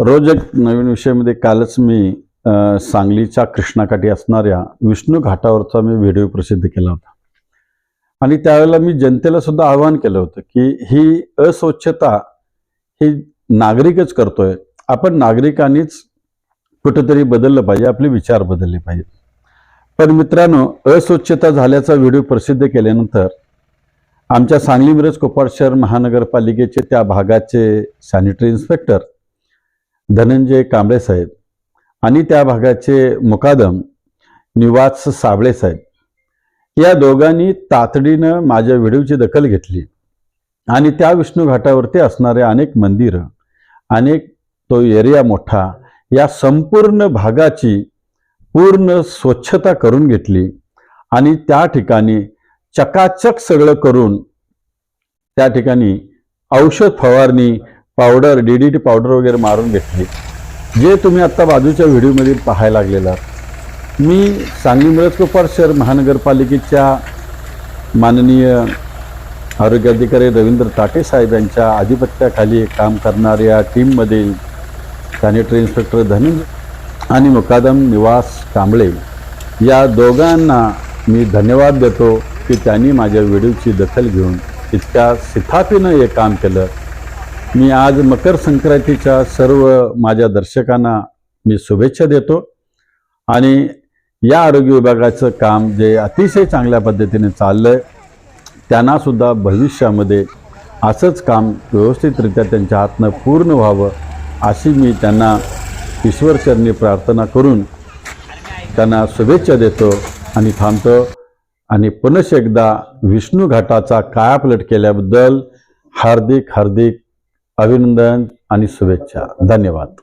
रोज एक नवीन विषयामध्ये कालच मी सांगलीच्या कृष्णाकाठी असणाऱ्या विष्णू घाटावरचा मी व्हिडिओ प्रसिद्ध केला होता. आणि त्यावेळेला मी जनतेला सुद्धा आवाहन केलं होतं की ही अस्वच्छता ही नागरिकच करतोय. आपण नागरिकांनीच कुठेतरी बदललं पाहिजे आपले विचार बदलले पाहिजे. पण मित्रांनो अस्वच्छता झाल्याचा व्हिडिओ प्रसिद्ध केल्यानंतर आमच्या सांगली मिरज कोपाड शहर महानगरपालिकेचे त्या भागाचे सॅनिटरी इन्स्पेक्टर धनंजय कांबळे साहेब आणि त्या भागाचे मुकादम निवास साबळे साहेब. या दोघांनी तातडीनं माझ्या व्हिडिओची दखल घेतली आणि त्या विष्णू घाटावरती असणारे अनेक मंदिरं अनेक तो एरिया मोठा या संपूर्ण भागाची पूर्ण स्वच्छता करून घेतली आणि त्या ठिकाणी चकाचक सगळं करून त्या ठिकाणी औषध फवारणी powder D D T powder वगैरे मारून घेतली. जे तुम्ही आत्ता बाजूच्या व्हिडिओमध्ये पाहायला लागलेला मी सांगली मिळत शहर महानगरपालिकेच्या माननीय आरोग्य अधिकारी रवींद्र टाटे साहेब यांच्या आधिपत्याखाली काम करणाऱ्या टीममधील सॅनिटरी इन्स्पेक्टर धनंजय आणि मुकादम निवास कांबळे या दोघांना मी धन्यवाद देतो की त्यांनी माझ्या व्हिडिओची दखल घेऊन इतक्या सिथापीनं हे काम केलं. मी आज मकर संक्रांतीच्या सर्व माझ्या दर्शकांना मी शुभेच्छा देतो आणि या आरोग्य विभागाचं काम जे अतिशय चांगल्या पद्धतीने चाललं आहे त्यांनासुद्धा भविष्यामध्ये असंच काम व्यवस्थितरित्या त्यांच्या हातनं पूर्ण व्हावं अशी मी त्यांना ईश्वरचरणी प्रार्थना करून त्यांना शुभेच्छा देतो आणि थांबतो. आणि पुनश एकदा विष्णू घाटाचा कायापलट केल्याबद्दल हार्दिक हार्दिक अभिनंदन आणि शुभेच्छा. धन्यवाद.